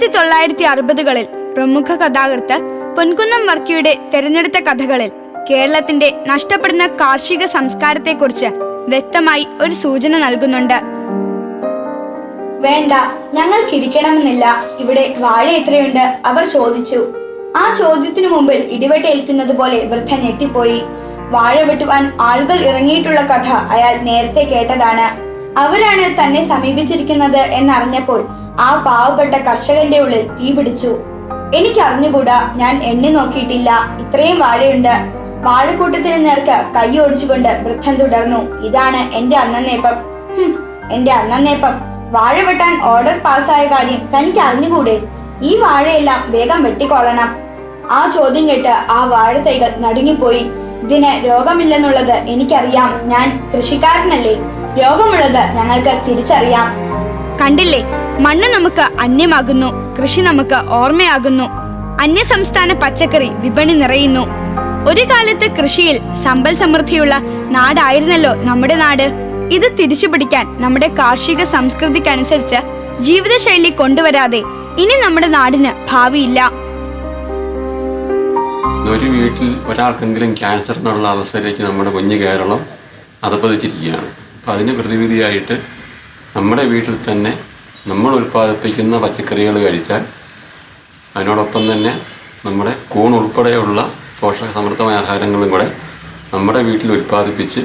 തൊള്ളായിരത്തി അറുപതുകളിൽ പ്രമുഖ കഥാകൃത്ത് പൊൻകുന്നം വർക്കിയുടെ തിരഞ്ഞെടുത്ത കഥകളിൽ കേരളത്തിന്റെ നഷ്ടപ്പെടുന്ന കാർഷിക സംസ്കാരത്തെക്കുറിച്ച് വ്യക്തമായി ഒരു സൂചന നൽകുന്നുണ്ട്. വേണ്ട ഞങ്ങൾക്ക് ഇരിക്കണമെന്നില്ല ഇവിടെ വാഴ എത്രയുണ്ട്? അവർ ചോദിച്ചു. ആ ചോദ്യത്തിനു മുമ്പിൽ ഇടിവെട്ടേൽക്കുന്നത് പോലെ വൃദ്ധ ഞെട്ടിപ്പോയി. വാഴ വെട്ടുവാൻ ആളുകൾ ഇറങ്ങിയിട്ടുള്ള കഥ അയാൾ നേരത്തെ കേട്ടതാണ്. അവരാണ് തന്നെ സമീപിച്ചിരിക്കുന്നത് എന്നറിഞ്ഞപ്പോൾ ആ പാവപ്പെട്ട കർഷകന്റെ ഉള്ളിൽ തീ പിടിച്ചു. എനിക്ക് അറിഞ്ഞുകൂടാ ഞാൻ എണ്ണി നോക്കിയിട്ടില്ല. ഇത്രയും വാഴയുണ്ട്. വാഴക്കൂട്ടത്തിന് നേർക്ക് കൈ ഓടിച്ചുകൊണ്ട് വൃദ്ധൻ തുടർന്നു ഇതാണ് എന്റെ അന്നേപ്പം ഹും, എന്റെ അന്നേപ്പം വാഴ വെട്ടാൻ ഓർഡർ പാസ്സായ കാര്യം തനിക്ക് അറിഞ്ഞുകൂടെ? ഈ വാഴയെല്ലാം വേഗം വെട്ടിക്കൊള്ളണം. ആ ചോദ്യം കേട്ട് ആ വാഴത്തൈകൾ നടുങ്ങിപ്പോയി. ഇതിന് രോഗമില്ലെന്നുള്ളത് എനിക്കറിയാം. ഞാൻ കൃഷിക്കാരനല്ലേ. രോഗമുള്ളത് ഞങ്ങൾക്ക് തിരിച്ചറിയാം. കണ്ടില്ലേ? മണ്ണ് നമുക്ക് അന്യമാകുന്നു. കൃഷി നമുക്ക് ഓർമ്മയാകുന്നു. അന്യസംസ്ഥാന പച്ചക്കറി വിപണി നിറയുന്നു. ഒരു കാലത്ത് കൃഷിയിൽ സമ്പൽ സമൃദ്ധിയുള്ള നാടായിരുന്നല്ലോ നമ്മുടെ നാട്. ഇത് തിരിച്ചു പിടിക്കാൻ നമ്മുടെ കാർഷിക സംസ്കൃതിക്കനുസരിച്ച് ജീവിതശൈലി കൊണ്ടുവരാതെ ഇനി നമ്മുടെ നാടിന് ഭാവിയില്ല. ഒരു വീട്ടിൽ ഒരാൾക്കെങ്കിലും ക്യാൻസർ എന്നുള്ള അവസ്ഥയിലേക്ക് നമ്മുടെ കുഞ്ഞു കേരളം അതപ്പതിച്ചിരിക്കുകയാണ് അപ്പം അതിന് പ്രതിവിധിയായിട്ട് നമ്മുടെ വീട്ടിൽ തന്നെ നമ്മൾ ഉൽപ്പാദിപ്പിക്കുന്ന പച്ചക്കറികൾ കഴിച്ചാൽ അതിനോടൊപ്പം തന്നെ നമ്മുടെ കൂൺ ഉൾപ്പെടെയുള്ള പോഷക സമൃദ്ധമായ ആഹാരങ്ങളും കൂടെ നമ്മുടെ വീട്ടിൽ ഉൽപ്പാദിപ്പിച്ച്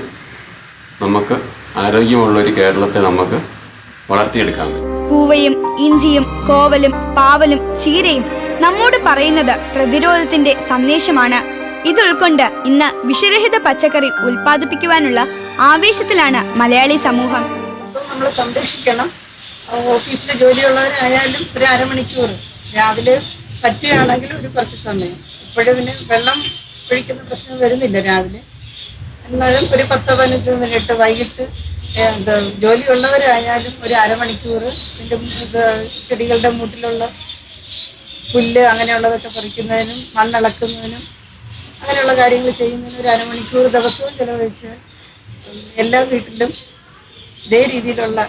നമുക്ക് ആരോഗ്യമുള്ള ഒരു കേരളത്തെ നമുക്ക് വളർത്തിയെടുക്കാൻ കൂവയും ഇഞ്ചിയും കോവലും പാവലും ചീരയും നമ്മോട് പറയുന്നത് പ്രതിരോധത്തിന്റെ സന്ദേശമാണ്. ഇത് ഉൾക്കൊണ്ട് ഇന്ന് വിഷരഹിത പച്ചക്കറി ഉൽപ്പാദിപ്പിക്കുവാനുള്ള ആവേശത്തിലാണ് മലയാളി സമൂഹം. നമ്മൾ സംരക്ഷിക്കണം. ഓഫീസിലെ ജോലിയുള്ളവരായാലും ഒരു അരമണിക്കൂർ രാവിലെ പറ്റുകയാണെങ്കിൽ ഒരു കുറച്ച് സമയം. ഇപ്പോഴും പിന്നെ വെള്ളം ഒഴിക്കുന്ന പ്രശ്നം വരുന്നില്ല രാവിലെ. എന്നാലും ഒരു പത്ത് പതിനഞ്ച് മിനിറ്റ് വൈകിട്ട് ജോലിയുള്ളവരായാലും ഒരു അരമണിക്കൂർ ഇതിന്റെ ഇത് ചെടികളുടെ മൂട്ടിലുള്ള പുല്ല് അങ്ങനെയുള്ളതൊക്കെ പറിക്കുന്നതിനും മണ്ണിളക്കുന്നതിനും അങ്ങനെയുള്ള കാര്യങ്ങൾ ചെയ്യുന്നതിന് ഒരു അരമണിക്കൂർ ദിവസവും ചിലവഴിച്ച് എല്ലാ വീട്ടിലും ഇതേ രീതിയിലുള്ള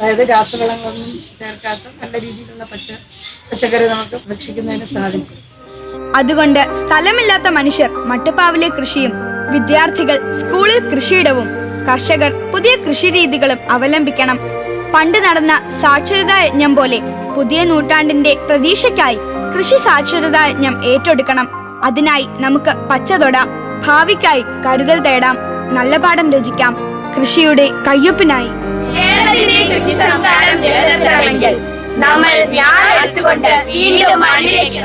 അതായത് രാസവളങ്ങളൊന്നും ചേർക്കാത്ത നല്ല രീതിയിലുള്ള പച്ച പച്ചക്കറി നമുക്ക് ഭക്ഷിക്കുന്നതിന് സാധിക്കും. അതുകൊണ്ട് സ്ഥലമില്ലാത്ത മനുഷ്യർ മട്ടുപ്പാവിലെ കൃഷിയും വിദ്യാർത്ഥികൾ സ്കൂളിൽ കൃഷിയിടവും കർഷകർ പുതിയ കൃഷിരീതികളും അവലംബിക്കണം. പണ്ട് നടന്ന സാക്ഷരതാ യജ്ഞം പോലെ പുതിയ നൂറ്റാണ്ടിന്റെ പ്രതീക്ഷയ്ക്കായി കൃഷി സാക്ഷരതാ യജ്ഞം ഏറ്റെടുക്കണം. അതിനായി നമുക്ക് പച്ച തൊടാം ഭാവിക്കായി കരുതൽ തേടാം. നല്ല പാഠം രചിക്കാം. കൃഷിയുടെ കയ്യൊപ്പിനായി. നമ്മൾ വീണ്ടും മണ്ണിലേക്ക്